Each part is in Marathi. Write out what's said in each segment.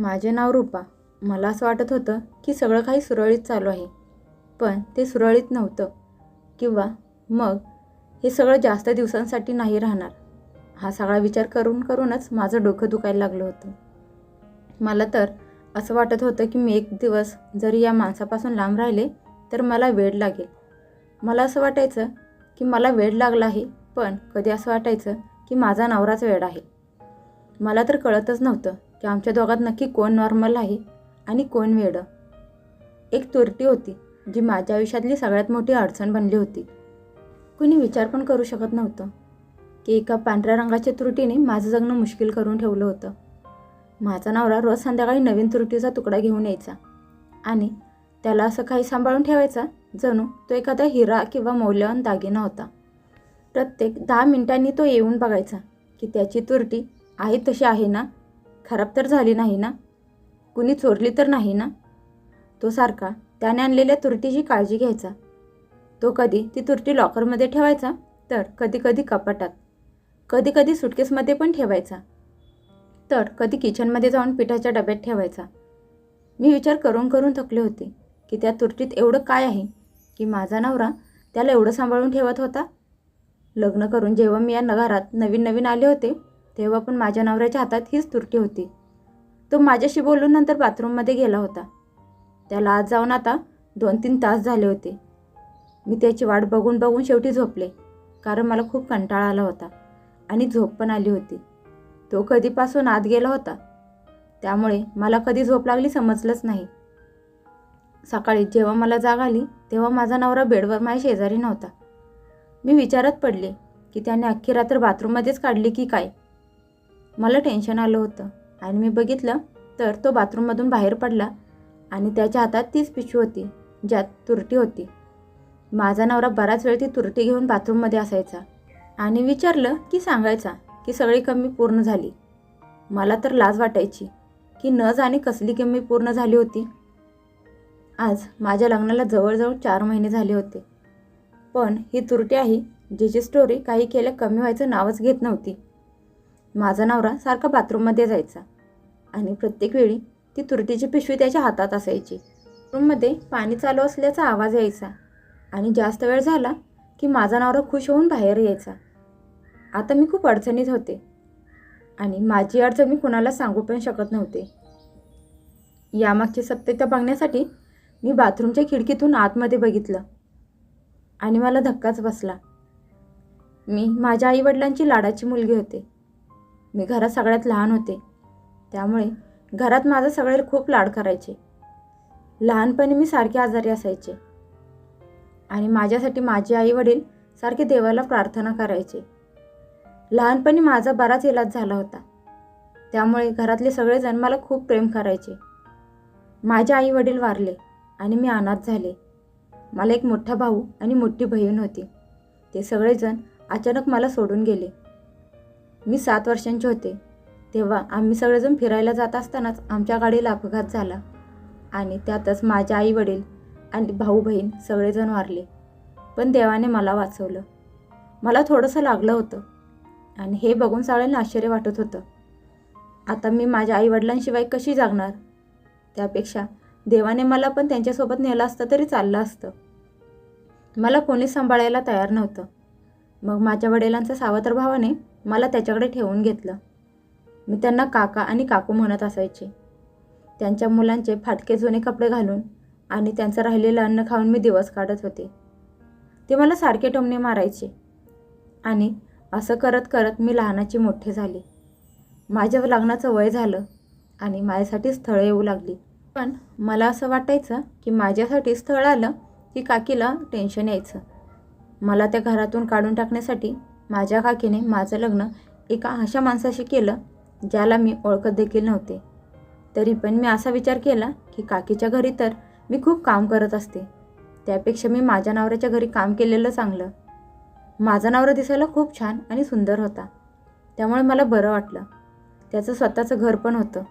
माझे नाव रूपा. मला असं वाटत होतं की सगळं काही सुरळीत चालू आहे. पण ते सुरळीत नव्हतं. किंवा मग हे सगळं जास्त दिवसांसाठी नाही राहणार. हा सगळा विचार करून करूनच माझं डोकं दुखायला लागलं होतं. मला तर असं वाटत होतं की मी एक दिवस जरी या माणसापासून लांब राहिले तर मला वेळ लागेल. मला असं वाटायचं की मला वेळ लागला आहे पण कधी असं वाटायचं की माझा नवराच वेळ आहे. मला तर कळतच नव्हतं की आमच्या दोघात नक्की कोण नॉर्मल आहे आणि कोण वेडं. एक तुरटी होती जी माझ्या आयुष्यातली सगळ्यात मोठी अडचण बनली होती. कुणी विचार पण करू शकत नव्हतं की एका पांढऱ्या रंगाच्या त्रुटीने माझं जगणं मुश्किल करून ठेवलं होतं. माझा नवरा रोज संध्याकाळी नवीन त्रुटीचा तुकडा घेऊन यायचा आणि त्याला असं काही सांभाळून ठेवायचा जणू तो एखादा हिरा किंवा मौल्यवान दागिना होता. प्रत्येक दहा मिनिटांनी तो येऊन बघायचा की त्याची तुरटी आहे तशी आहे ना? खराब तर झाली नाही ना? कुणी चोरली तर नाही ना? तो सारखा त्याने आणलेल्या तुरटीची काळजी घ्यायचा. तो कधी ती तुरटी लॉकरमध्ये ठेवायचा तर कधी कधी कपाटात कधी कधी सुटकेसमध्ये पण ठेवायचा तर कधी किचनमध्ये जाऊन पिठाच्या डब्यात ठेवायचा. मी विचार करून करून थकले होते की त्या तुरटीत एवढं काय आहे? की माझा नवरा त्याला एवढं सांभाळून ठेवत होता? लग्न करून जेव्हा मी या घरात नवीन नवीन आले होते तेव्हा पण माझ्या नवऱ्याच्या हातात हीच तुरटी होती. तो माझ्याशी बोलून नंतर बाथरूममध्ये गेला होता. त्याला आज जाऊन आता दोन तीन तास झाले होते. मी त्याची वाट बघून बघून शेवटी झोपले कारण मला खूप कंटाळा आला होता आणि झोप पण आली होती. तो कधीपासून आत गेला होता. त्यामुळे मला कधी झोप लागली समजलंच नाही. सकाळी जेव्हा मला जाग आली तेव्हा माझा नवरा बेडवर माझ्या शेजारी नव्हता. मी विचारात पडले की त्याने अख्खी रात्र बाथरूममध्येच काढली की काय? मला टेन्शन आलं होतं. आणि मी बघितलं तर तो बाथरूममधून बाहेर पडला आणि त्याच्या हातात तीच पिशवी होती ज्यात तुरटी होती. माझा नवरा बराच वेळ ती तुरटी घेऊन बाथरूममध्ये असायचा आणि विचारलं की सांगायचा की सगळी कमी पूर्ण झाली. मला तर लाज वाटायची की न जाणे कसली कमी पूर्ण झाली होती. आज माझ्या लग्नाला जवळजवळ चार महिने झाले होते. पण ही तुरटी आहे जिची स्टोरी काही केल्या कमी व्हायचं नावच घेत नव्हती. माझा नवरा सारखा बाथरूममध्ये जायचा. आणि प्रत्येक वेळी ती तुरटीची पिशवी त्याच्या हातात असायची. रूममध्ये पाणी चालू असल्याचा आवाज यायचा. आणि जास्त वेळ झाला की माझा नवरा खुश होऊन बाहेर यायचा. आता मी खूप अडचणीत होते. आणि माझी अडचण मी कुणाला सांगू पण शकत नव्हते. यामागची सत्यता बघण्यासाठी मी बाथरूमच्या खिडकीतून आतमध्ये बघितलं. आणि मला धक्काच बसला. मी माझ्या आईवडिलांची लाडाची मुलगी होते. मी घरात सगळ्यात लहान होते. त्यामुळे घरात माझं सगळे खूप लाड करायचे. लहानपणी मी सारखे आजारी असायचे. आणि माझ्यासाठी माझे आई वडील सारखे देवाला प्रार्थना करायचे. लहानपणी माझा बराच इलाज झाला होता. त्यामुळे घरातले सगळेजण मला खूप प्रेम करायचे. माझे आई वडील वारले आणि मी अनाथ झाले. मला एक मोठा भाऊ आणि मोठी बहीण होती. ते सगळेजण अचानक मला सोडून गेले. मी सात वर्षांचे होते. तेव्हा आम्ही सगळेजण फिरायला जात असतानाच आमच्या गाडीला अपघात झाला आणि त्यातच माझे आई वडील आणि भाऊ बहीण सगळेजण वारले. पण देवाने मला वाचवलं. मला थोडंसं लागलं होतं आणि हे बघून सगळ्यांना आश्चर्य वाटत होतं. आता मी माझ्या आईवडिलांशिवाय कशी जागणार? त्यापेक्षा देवाने मला पण त्यांच्यासोबत नेलं असतं तरी चाललं असतं. मला कोणी सांभाळायला तयार नव्हतं. मग माझ्या वडिलांच्या सावत्र भावाने मला त्याच्याकडे ठेवून घेतलं. मी त्यांना काका आणि काकू म्हणत असायचे. त्यांच्या मुलांचे फाटके जुने कपडे घालून आणि त्यांचं राहिलेलं अन्न खाऊन मी दिवस काढत होते. ते मला सारखे टोमणे मारायचे. आणि असं करत करत मी लहानाची मोठे झाले. माझ्या लग्नाचं वय झालं आणि माझ्यासाठी स्थळं येऊ लागली. पण मला असं वाटायचं की माझ्यासाठी स्थळ आलं की काकीला टेन्शन यायचं. मला त्या घरातून काढून टाकण्यासाठी माझ्या काकीने माझं लग्न एका अशा माणसाशी केलं ज्याला मी ओळखत देखील नव्हते. तरी पण मी असा विचार केला की काकीच्या घरी तर मी खूप काम करत असते. त्यापेक्षा मी माझ्या नवऱ्याच्या घरी काम केलेलं चांगलं. माझा नवरा दिसायला खूप छान आणि सुंदर होता. त्यामुळे मला बरं वाटलं. त्याचं स्वतःचं घर पण होतं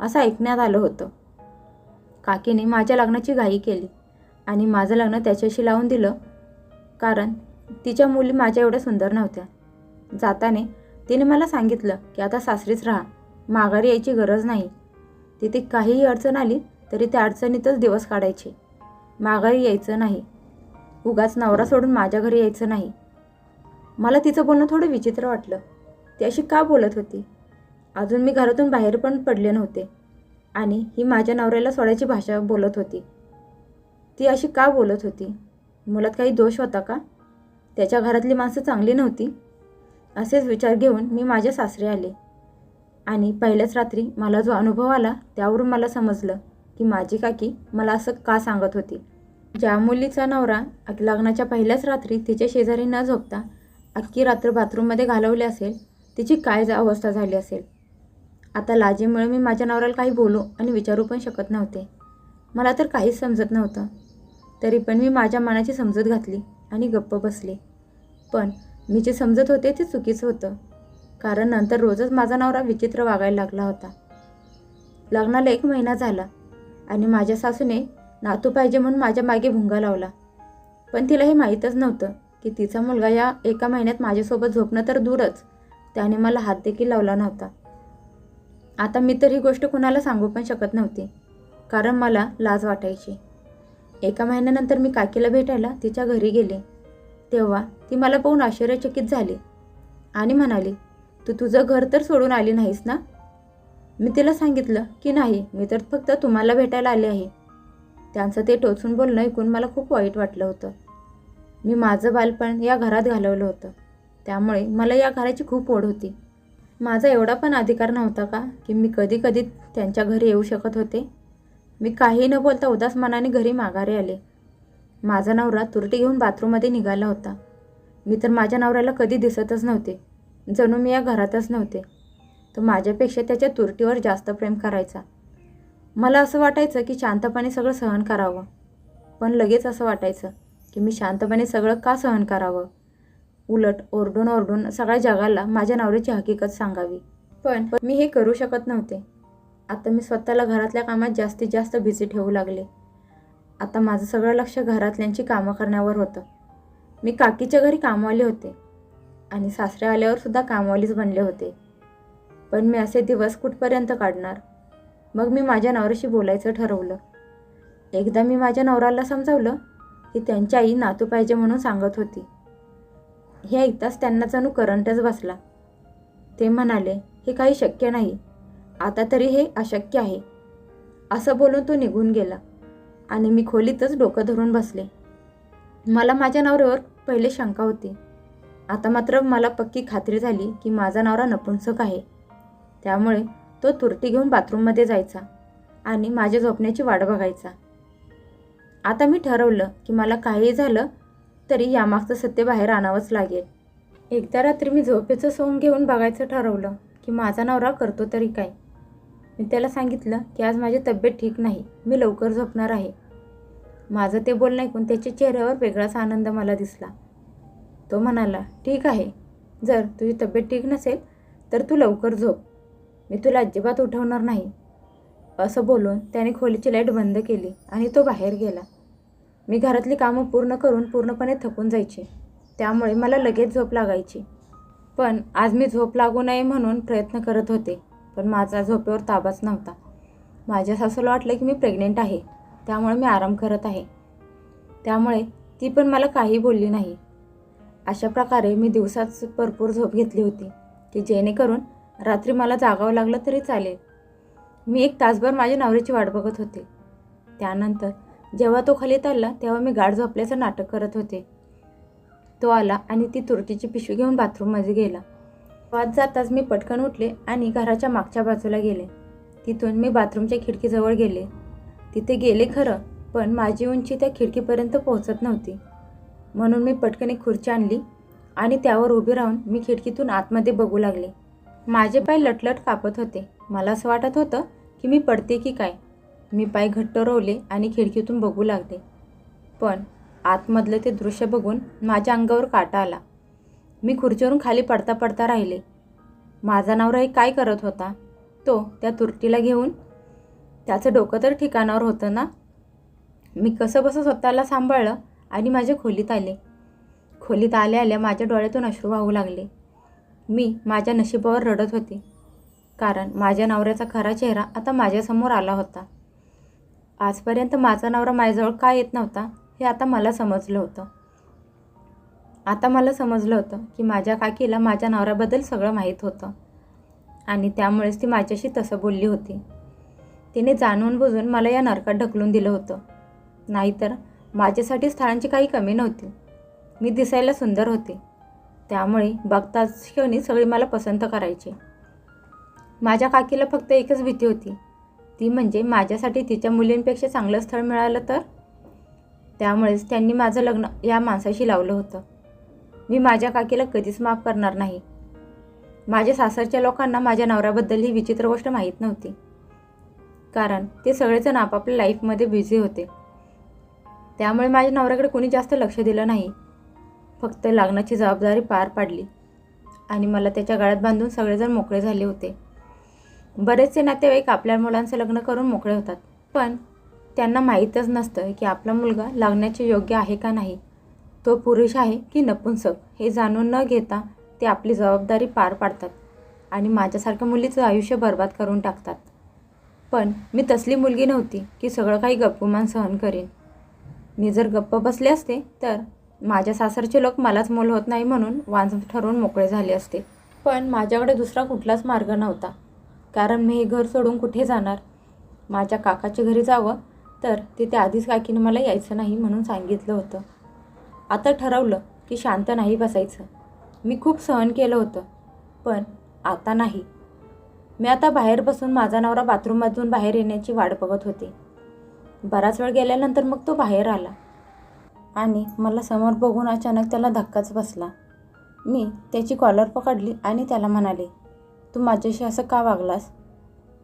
असं ऐकण्यात आलं होतं. काकीने माझ्या लग्नाची घाई केली आणि माझं लग्न त्याच्याशी लावून दिलं. कारण तिच्या मुली माझ्या एवढ्या सुंदर नव्हत्या. जाताने तिने मला सांगितलं की आता सासरीच राहा. माघारी यायची गरज नाही. तिथे काहीही अडचण आली तरी त्या अडचणीतच दिवस काढायचे. माघारी यायचं नाही. उगाच नवरा सोडून माझ्या घरी यायचं नाही. मला तिचं बोलणं थोडं विचित्र वाटलं. ती अशी का बोलत होती? अजून मी घरातून बाहेर पण पडले नव्हते. आणि ही माझ्या नवऱ्याला सोडायची भाषा बोलत होती. ती अशी का बोलत होती? मुलात काही दोष होता का? त्याच्या घरातली माणसं चांगली नव्हती. असेच विचार घेऊन मी माझ्या सासरे आले. आणि पहिल्याच रात्री मला जो अनुभव आला त्यावरून मला समजलं की माझी काकी मला असं का सांगत होती. ज्या मुलीचा नवरा लग्नाच्या पहिल्याच रात्री तिच्या शेजारी न झोपता अख्खी रात्र बाथरूममध्ये घालवली असेल तिची काय जा- अवस्था झाली असेल? आता लाजेमुळे मी माझ्या नवऱ्याला काही बोलू आणि विचारू पण शकत नव्हते. मला तर काहीच समजत नव्हतं. तरी पण मी माझ्या मनाची समजूत घातली आणि गप्प बसले. पण मी जे समजत होते ते चुकीचं होतं. कारण नंतर रोजच माझा नवरा विचित्र वागायला लागला होता. लग्नाला एक महिना झाला आणि माझ्या सासूने नातू पाहिजे म्हणून माझ्या मागे भुंगा लावला. पण तिला हे माहीतच नव्हतं की तिचा मुलगा या एका महिन्यात माझ्यासोबत झोपणं तर दूरच. त्याने मला हात देखील लावला नव्हता. आता मी तर ही गोष्ट कुणाला सांगू पण शकत नव्हती. कारण मला लाज वाटायची. एका महिन्यानंतर मी काकीला भेटायला तिच्या घरी गेले. तेव्हा ती मला पाहून आश्चर्यचकित झाली आणि म्हणाली तू तुझं घर तर सोडून आली नाहीस ना? मी तिला सांगितलं की नाही मी तर फक्त तुम्हाला भेटायला आले आहे. त्यांचं ते टोचून बोलणं ऐकून मला खूप वाईट वाटलं होतं. मी माझं बालपण या घरात घालवलं होतं. त्यामुळे मला या घराची खूप ओढ होती. माझा एवढा पण अधिकार नव्हता का की मी कधी कधी त्यांच्या घरी येऊ शकत होते? मी काही न बोलता उदास मनाने घरी माघारी आले. माझा नवरा तुरटी घेऊन बाथरूममध्ये निघाला होता. मी तर माझ्या नवऱ्याला कधी दिसतच नव्हते. जणू मी या घरातच नव्हते. तो माझ्यापेक्षा त्याच्या तुरटीवर जास्त प्रेम करायचा. मला असं वाटायचं की शांतपणे सगळं सहन करावं. पण लगेच असं वाटायचं की मी शांतपणे सगळं का सहन करावं? उलट ओरडून ओरडून सगळ्या जगाला माझ्या नवऱ्याची हकीकत सांगावी. पण मी हे करू शकत नव्हते. आता मी स्वतःला घरातल्या कामात जास्तीत जास्त बिझी ठेवू लागले. आता माझं सगळं लक्ष घरातल्यांची कामं करण्यावर होतं. मी काकीच्या घरी कामवाले होते आणि सासरे आल्यावर सुद्धा कामवालीच बनले होते. पण मी असे दिवस कुठपर्यंत काढणार? मग मी माझ्या नवऱ्याशी बोलायचं ठरवलं. एकदा मी माझ्या नवऱ्याला समजावलं की त्यांची आई नातू पाहिजे म्हणून सांगत होती. हे ऐकताच त्यांना जणू करंटच बसला. ते म्हणाले हे काही शक्य नाही. आता तरी हे अशक्य आहे. असं बोलून तो निघून गेला. आणि मी खोलीतच डोकं धरून बसले. मला माझ्या नवऱ्यावर पहिले शंका होती. आता मात्र मला पक्की खात्री झाली की माझा नवरा नपुंसक आहे. त्यामुळे तो तुरटी घेऊन बाथरूममध्ये जायचा आणि माझ्या झोपण्याची वाट बघायचा. आता मी ठरवलं की मला काहीही झालं तरी यामागचं सत्य बाहेर आणावंच लागेल. एकदा रात्री मी झोपेचं सोंग घेऊन बघायचं ठरवलं की माझा नवरा करतो तरी काय. मी त्याला सांगितलं की आज माझी तब्येत ठीक नाही मी लवकर झोपणार आहे. माझं ते बोलणं ऐकून त्याच्या चेहऱ्यावर वेगळाच आनंद मला दिसला. तो म्हणाला ठीक आहे. जर तुझी तब्येत ठीक नसेल तर तू लवकर झोप. मी तुला अजिबात उठवणार नाही. असं बोलून त्याने खोलीची लाइट बंद केली आणि तो बाहेर गेला. मी घरातली कामं पूर्ण करून पूर्णपणे थकून जायचे. त्यामुळे मला लगेच झोप लागायची. पण आज मी झोप लागू नये म्हणून प्रयत्न करत होते. पण माझा झोपेवर ताबाच नव्हता. माझ्या सासूला वाटलं की मी प्रेग्नेंट आहे. त्यामुळे मी आराम करत आहे. त्यामुळे ती पण मला काही बोलली नाही. अशा प्रकारे मी दिवसाच भरपूर झोप घेतली होती की जेणेकरून रात्री मला जागावं लागलं तरी चालेल. मी एक तासभर माझ्या नवऱ्याची वाट बघत होते. त्यानंतर जेव्हा तो खाली चालला तेव्हा मी गाढ झोपल्याचं नाटक करत होते. तो आला आणि ती तुरटीची पिशवी घेऊन बाथरूममध्ये गेला. वाद जाताच मी पटकन उठले आणि घराच्या मागच्या बाजूला गेले. तिथून मी बाथरूमच्या खिडकीजवळ गेले. तिथे गेले खरं पण माझी उंची त्या खिडकीपर्यंत पोहोचत नव्हती. म्हणून मी पटकन एक खुर्ची आणली आणि त्यावर उभी राहून मी खिडकीतून आतमध्ये बघू लागले. माझे पाय लटलट कापत होते. मला असं वाटत होतं की मी पडते की काय? मी पाय घट्ट रोवले आणि खिडकीतून बघू लागले. पण आतमधलं ते दृश्य बघून माझ्या अंगावर काटा आला. मी खुर्चीवरून खाली पडता पडता राहिले. माझा नवराही काय करत होता? तो त्या तुरटीला घेऊन? त्याचं डोकं तर ठिकाणावर होतं ना? मी कसं बसं स्वतःला सांभाळलं आणि माझ्या खोलीत आले. खोलीत आल्या आल्या माझ्या डोळ्यातून अश्रू वाहू लागले. मी माझ्या नशिबावर रडत होते. कारण माझ्या नवऱ्याचा खरा चेहरा आता माझ्यासमोर आला होता. आजपर्यंत माझा नवरा माझ्याजवळ का येत नव्हता हे आता मला समजलं होतं. आता मला समजलं होतं की माझ्या काकीला माझ्या नवऱ्याबद्दल सगळं माहीत होतं. आणि त्यामुळेच ती माझ्याशी तसं बोलली होती. तिने जाणून बुजून मला या नरकात ढकलून दिलं होतं. नाहीतर माझ्यासाठी स्थळांची काही कमी नव्हती. मी दिसायला सुंदर होते. त्यामुळे बघताच क्षणी सगळी मला पसंत करायची. माझ्या काकीला फक्त एकच भीती होती. ती म्हणजे माझ्यासाठी तिच्या मुलींपेक्षा चांगलं स्थळ मिळालं तर? त्यामुळेच त्यांनी माझं लग्न या माणसाशी लावलं होतं. मी माझ्या काकीला कधीच माफ करणार नाही. माझ्या सासरच्या लोकांना माझ्या नवऱ्याबद्दल ही विचित्र गोष्ट माहीत नव्हती. कारण ते सगळेजण आपापल्या लाईफमध्ये बिझी होते. त्यामुळे माझ्या नवऱ्याकडे कोणी जास्त लक्ष दिलं नाही. फक्त लग्नाची जबाबदारी पार पाडली. आणि मला त्याच्या गळ्यात बांधून सगळेजण मोकळे झाले होते. बरेचसे नातेवाईक आपल्या मुलांचं लग्न करून मोकळे होतात. पण त्यांना माहीतच नसतं की आपला मुलगा लागण्याचे योग्य आहे का नाही. तो पुरुष आहे की नपुंसक हे जाणून न घेता ते आपली जबाबदारी पार पाडतात आणि माझ्यासारख्या मुलीचं आयुष्य बर्बाद करून टाकतात. पण मी तसली मुलगी नव्हती की सगळं काही गप्पुमान सहन करेन. मी जर गप्प बसले असते तर माझ्या सासरचे लोक मलाच मूल होत नाही म्हणून वांज ठरवून मोकळे झाले असते. पण माझ्याकडे दुसरा कुठलाच मार्ग नव्हता. कारण मी हे घर सोडून कुठे जाणार? माझ्या काकाच्या घरी जावं तर तिथे आधीच काकीनं मला यायचं नाही म्हणून सांगितलं होतं. आता ठरवलं की शांत नाही बसायचं. मी खूप सहन केलं होतं पण आता नाही. मी आता बाहेर बसून माझा नवरा बाथरूममधून बाहेर येण्याची वाट बघत होते. बराच वेळ गेल्यानंतर मग तो बाहेर आला आणि मला समोर बघून अचानक त्याला धक्काच बसला. मी त्याची कॉलर पकडली आणि त्याला म्हणाले तू माझ्याशी असं का वागलास?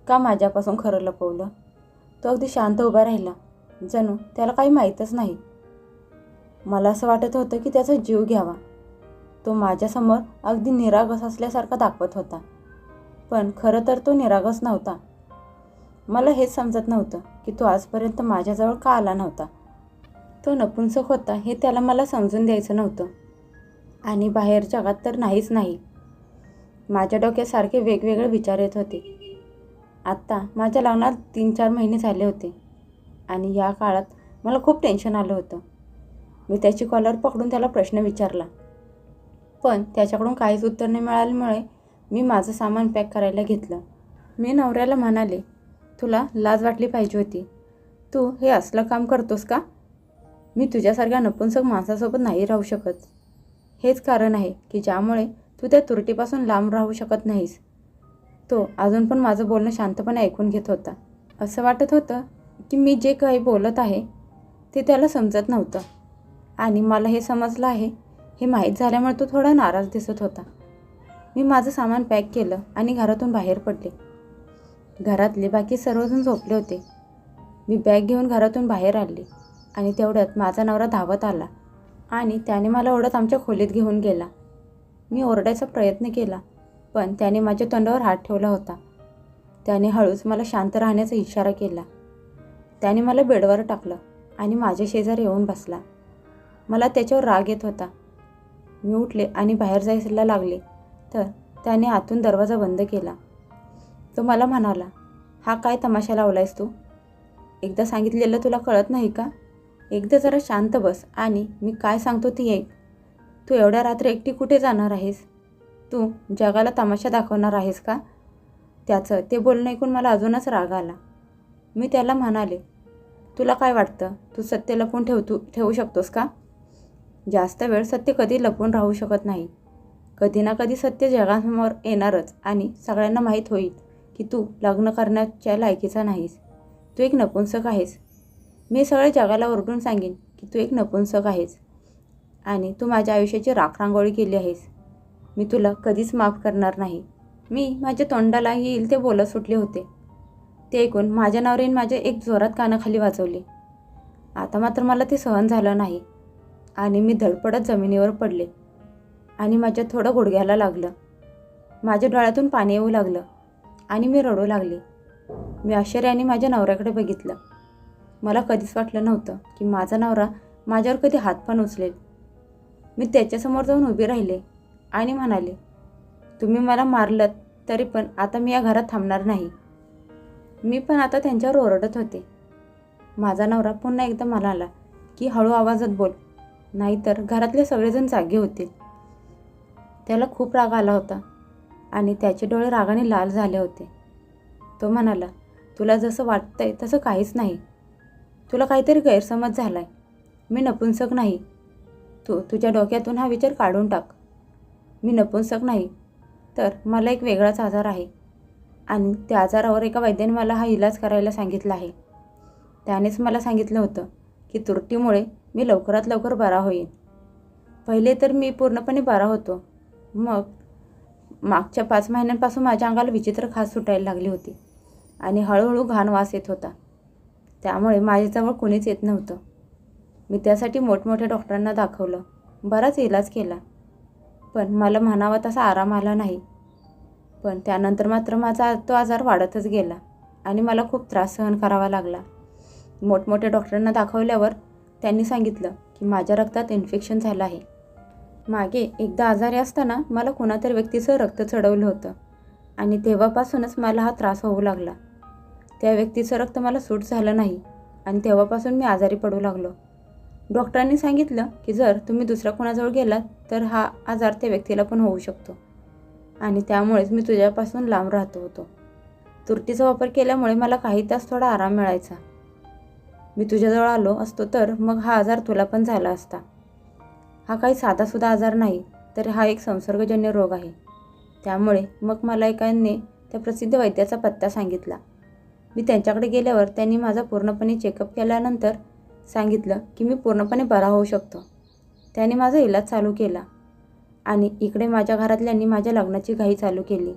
का माझ्यापासून खरं लपवलं? तो अगदी शांत उभा राहिला. जणू त्याला काही माहीतच नाही. मला असं वाटत होतं की त्याचा जीव घ्यावा. तो माझ्यासमोर अगदी निरागस असल्यासारखा दाखवत होता. पण खरं तर तो निरागस नव्हता. मला हेच समजत नव्हतं की तो आजपर्यंत माझ्याजवळ का आला नव्हता. तो नपुंसक होता हे त्याला मला समजून द्यायचं नव्हतं. आणि बाहेर जगात तर नाहीच नाही. माझ्या डोक्यासारखे वेगवेगळे विचार येत होते. आत्ता माझ्या लग्नात तीन चार महिने झाले होते. आणि या काळात मला खूप टेन्शन आलं होतं. मी त्याची कॉलर पकडून त्याला प्रश्न विचारला. पण त्याच्याकडून काहीच उत्तर नाही मिळाल्यामुळे मी माझं सामान पॅक करायला घेतलं. मी नवऱ्याला म्हणाले तुला लाज वाटली पाहिजे होती. तू हे असलं काम करतोस का? मी तुझ्यासारख्या नपुंसक माणसासोबत नाही राहू शकत. हेच कारण आहे की ज्यामुळे तू त्या तुरटीपासून लांब राहू शकत नाहीस. तो अजून पण माझं बोलणं शांतपणे ऐकून घेत होता. असं वाटत होतं की मी जे काही बोलत आहे ते त्याला समजत नव्हतं. आणि मला हे समजलं आहे. हे माहीत झाल्यामुळे तो थोडा नाराज दिसत होता. मी माझं सामान पॅक केलं आणि घरातून बाहेर पडले. घरातले बाकी सर्वजण झोपले होते. मी बॅग घेऊन घरातून बाहेर आले आणि तेवढ्यात माझा नवरा धावत आला आणि त्याने मला ओढत आमच्या खोलीत घेऊन गेला. मी ओरडायचा प्रयत्न केला पण त्याने माझ्या तोंडावर हात ठेवला होता. त्याने हळूच मला शांत राहण्याचा इशारा केला. त्याने मला बेडवर टाकलं आणि माझ्या शेजारी येऊन बसला. मला त्याच्यावर राग येत होता. मी उठले आणि बाहेर जायला लागले. तर त्याने आतून दरवाजा बंद केला. तो मला म्हणाला हा काय तमाशा लावलायस तू? एकदा सांगितलेलं तुला कळत नाही का? एकदा जरा शांत बस आणि मी काय सांगतो ती ऐक. तू एवढ्या रात्री एकटी कुठे जाणार आहेस? तू जगाला तमाशा दाखवणार आहेस का? त्याचं ते बोलणं ऐकून मला अजूनच राग आला. मी त्याला म्हणाले तुला काय वाटतं? तू सत्य पण ठेवतो ठेवू शकतोस का? जास्त वेळ सत्य कधी लपून राहू शकत नाही. कधी ना कधी सत्य जगासमोर येणारच आणि सगळ्यांना माहीत होईल की तू लग्न करण्याच्या लायकीचा नाहीस. तू एक नपुंसक आहेस. मी सगळ्या जगाला ओरडून सांगेन की तू एक नपुंसक आहेस आणि तू माझ्या आयुष्याची राखरांगोळी केली आहेस. मी तुला कधीच माफ करणार नाही. मी माझ्या तोंडाला येईल ते बोलत सुटले होते. ते ऐकून माझ्या नवऱ्याने माझ्या एक जोरात कानाखाली वाजवले. आता मात्र मला ते सहन झालं नाही. आणि मी धडपडत जमिनीवर पडले. आणि माझ्या थोडं गुडघ्याला लागलं. माझ्या डोळ्यातून पाणी येऊ लागलं आणि मी रडू लागले. मी आश्चर्याने माझ्या नवऱ्याकडे बघितलं. मला कधीच वाटलं नव्हतं की माझा नवरा माझ्यावर कधी हात पण उचलेल. मी त्याच्यासमोर जाऊन उभी राहिले आणि म्हणाले तुम्ही मला मारलं तरी पण आता मी या घरात थांबणार नाही. मी पण आता त्यांच्यावर ओरडत होते. माझा नवरा पुन्हा एकदा म्हणाला की हळू आवाजात बोल. नाहीतर घरातले सगळेजण जागे होतील. त्याला खूप राग आला होता आणि त्याचे डोळे रागाने लाल झाले होते. तो म्हणाला तुला जसं वाटतंय तसं काहीच नाही. तुला काहीतरी गैरसमज झाला आहे मी नपुंसक नाही. तू तुझ्या डोक्यातून हा विचार काढून टाक. मी नपुंसक नाही. तर मला एक वेगळाच आजार आहे. आणि त्या आजारावर एका वैद्याने मला हा इलाज करायला सांगितला आहे. त्यानेच मला सांगितलं होतं. की तुरटीमुळे मी लवकरात लवकर बरा होईन. पहिले तर मी पूर्णपणे बरा होतो. मग मागच्या पाच महिन्यांपासून माझ्या अंगाला विचित्र खास सुटायला लागली होती आणि हळूहळू घाण वास येत होता. त्यामुळे माझ्याजवळ कोणीच येत नव्हतं. मी त्यासाठी मोठमोठ्या डॉक्टरांना दाखवलं. बराच इलाज केला. पण मला म्हणावा तसा आराम आला नाही. पण त्यानंतर मात्र माझा तो आजार वाढतच गेला आणि मला खूप त्रास सहन करावा लागला. मोठमोठ्या डॉक्टरांना दाखवल्यावर त्यांनी सांगितलं की माझ्या रक्तात इन्फेक्शन झालं आहे. मागे एकदा आजारी असताना मला कोणातरी व्यक्तीचं रक्त चढवलं होतं आणि तेव्हापासूनच मला हा त्रास होऊ लागला. त्या व्यक्तीचं रक्त मला सूट झालं नाही आणि तेव्हापासून मी आजारी पडू लागलो. डॉक्टरांनी सांगितलं की जर तुम्ही दुसऱ्या कोणाजवळ गेलात तर हा आजार त्या व्यक्तीला पण होऊ शकतो आणि त्यामुळेच मी तुझ्यापासून लांब राहतो होतो. तुरटीचा वापर केल्यामुळे मला काही तास थोडा आराम मिळायचा. मी तुझ्याजवळ आलो असतो तर मग हा आजार तुला पण झाला असता. हा काही साधासुद्धा आजार नाही तर हा एक संसर्गजन्य रोग आहे. त्यामुळे मग मला एकाने त्या प्रसिद्ध वैद्याचा पत्ता सांगितला. मी त्यांच्याकडे गेल्यावर त्यांनी माझा पूर्णपणे चेकअप केल्यानंतर सांगितलं की मी पूर्णपणे बरा होऊ शकतो. त्याने माझा इलाज चालू केला आणि इकडे माझ्या घरातल्यांनी माझ्या लग्नाची घाई चालू केली.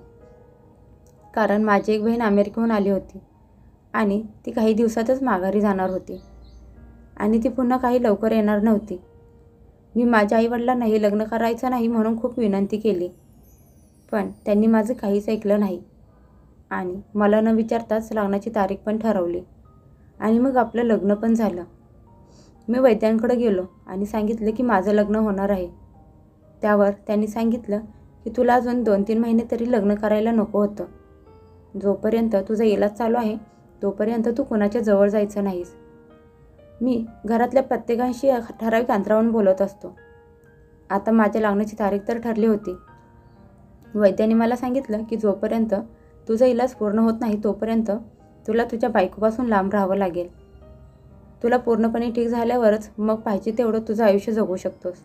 कारण माझी एक बहीण अमेरिकेहून आली होती. आणि ती काही दिवसातच माघारी जाणार होती. आणि ती पुन्हा काही लवकर येणार नव्हती. मी माझ्या आईवडिलांना हे लग्न करायचं नाही म्हणून खूप विनंती केली. पण त्यांनी माझं काहीच ऐकलं नाही. आणि मला न विचारताच लग्नाची तारीख पण ठरवली. आणि मग आपलं लग्न पण झालं. मी वैद्यांकडे गेलो आणि सांगितलं की माझं लग्न होणार आहे. त्यावर त्यांनी सांगितलं की तुला अजून दोन तीन महिने तरी लग्न करायला नको होतं. जोपर्यंत तुझा इलाज चालू आहे तोपर्यंत तू कोणाच्या जवळ जायचं नाहीस. मी घरातल्या प्रत्येकांशी ठराविक अंतरावरून बोलत असतो. आता माझ्या लग्नाची तारीख तर ठरली होती. वैद्याने मला सांगितलं की जोपर्यंत तुझा इलाज पूर्ण होत नाही तोपर्यंत तुला तुझ्या बायकोपासून लांब राहावं लागेल. तुला पूर्णपणे ठीक झाल्यावरच मग पाहिजे तेवढं तुझं आयुष्य जगू शकतोस.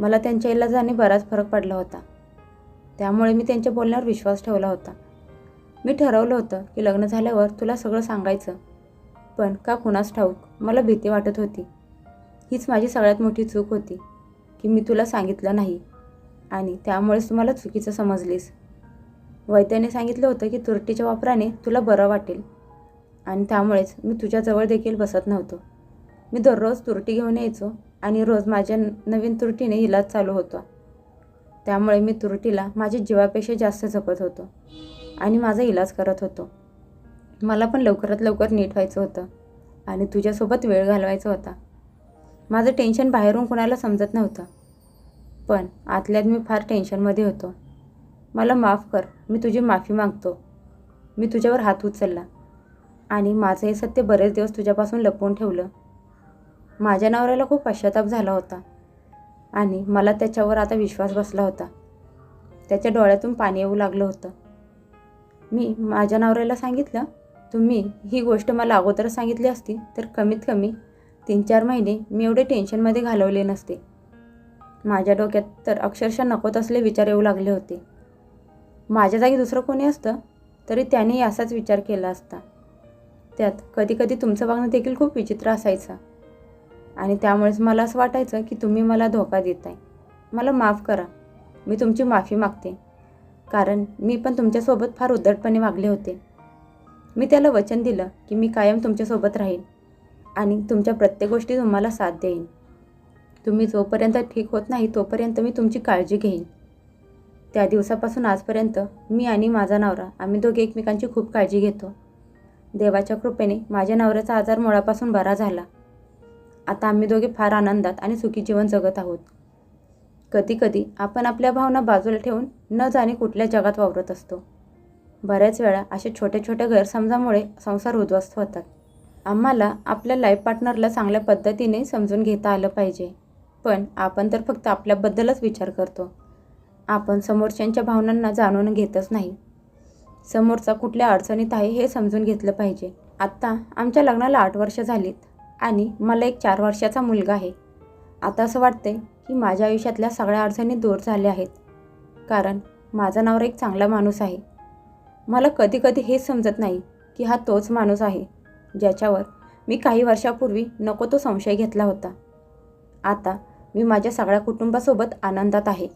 मला त्यांच्या इलाजाने बराच फरक पडला होता. त्यामुळे मी त्यांच्या बोलण्यावर विश्वास ठेवला होता. मी ठरवलं होतं की लग्न झाल्यावर तुला सगळं सांगायचं. पण का कुणास ठाऊक? मला भीती वाटत होती. हीच माझी सगळ्यात मोठी चूक होती की मी तुला सांगितलं नाही आणि त्यामुळेच तुम्हाला चुकीचं समजलीस. वैद्याने सांगितलं होतं की तुरटीच्या वापराने तुला बरं वाटेल आणि त्यामुळेच मी तुझ्याजवळ देखील बसत नव्हतो. मी दररोज तुरटी घेऊन यायचो आणि रोज माझ्या नवीन तुरटीने इलाज चालू होता. त्यामुळे मी तुरटीला माझ्या जीवापेक्षा जास्त जपत होतो. आणि माझा इलाज करत होतो. मला पण लवकरात लवकर नीट व्हायचं होतं आणि तुझ्यासोबत वेळ घालवायचा होता. माझं टेन्शन बाहेरून कोणाला समजत नव्हतं. पण आतल्यात मी फार टेन्शनमध्ये होतो. मला माफ कर मी तुझी माफी मागतो. मी तुझ्यावर हात उचलला आणि माझं हे सत्य बरेच दिवस तुझ्यापासून लपवून ठेवलं. माझ्या नवऱ्याला खूप पश्चाताप झाला होता आणि मला त्याच्यावर आता विश्वास बसला होता. त्याच्या डोळ्यातून पाणी येऊ लागलं होतं. मी माझ्या नवऱ्याला सांगितलं तुम्ही ही गोष्ट मला अगोदर सांगितली असती तर कमीत कमी तीन चार महिने मी एवढे टेन्शनमध्ये घालवले नसते. माझ्या डोक्यात तर अक्षरशः नकोत असले विचार येऊ लागले होते. माझ्या जागी दुसरं कोणी असतं तरी त्याने असाच विचार केला असता. त्यात कधीकधी तुमचं वागणं देखील खूप विचित्र असायचं. आणि त्यामुळेच मला असं वाटायचं की तुम्ही मला धोका देताय. मला माफ करा. मी तुमची माफी मागते. कारण मी पण तुमच्यासोबत फार उद्धटपणे वागले होते. मी त्याला वचन दिलं की मी कायम तुमच्यासोबत राहीन आणि तुमच्या प्रत्येक गोष्टी तुम्हाला साथ देईन. तुम्ही जोपर्यंत ठीक होत नाही तोपर्यंत मी तुमची काळजी घेईन. त्या दिवसापासून आजपर्यंत मी आणि माझा नवरा आम्ही दोघे एकमेकांची खूप काळजी घेतो. देवाच्या कृपेने माझ्या नवऱ्याचा आजार मुळापासून बरा झाला. आता आम्ही दोघे फार आनंदात आणि सुखी जीवन जगत आहोत. कधीकधी आपण आपल्या भावना बाजूला ठेवून न जाणे कुठल्या जगात वावरत असतो. बऱ्याच वेळा अशा छोट्या छोट्या गैरसमजामुळे संसार उद्ध्वस्त होतात. आम्हाला आपल्या लाईफ पार्टनरला चांगल्या पद्धतीने समजून घेता आलं पाहिजे. पण आपण तर फक्त आपल्याबद्दलच विचार करतो. आपण समोरच्यांच्या भावनांना जाणून घेतच नाही. समोरचा कुठल्या अडचणीत आहे हे समजून घेतलं पाहिजे. आत्ता आमच्या लग्नाला आठ वर्ष झालीत आणि मला एक चार वर्षाचा मुलगा आहे. आता असं वाटते की माझ्या आयुष्यातल्या सगळ्या अडचणी दूर झाल्या आहेत. कारण माझा नवरा एक चांगला माणूस आहे. मला कधीकधी हेच समजत नाही की हा तोच माणूस आहे ज्याच्यावर मी काही वर्षापूर्वी नको तो संशय घेतला होता. आता मी माझ्या सगळ्या कुटुंबासोबत आनंदात आहे.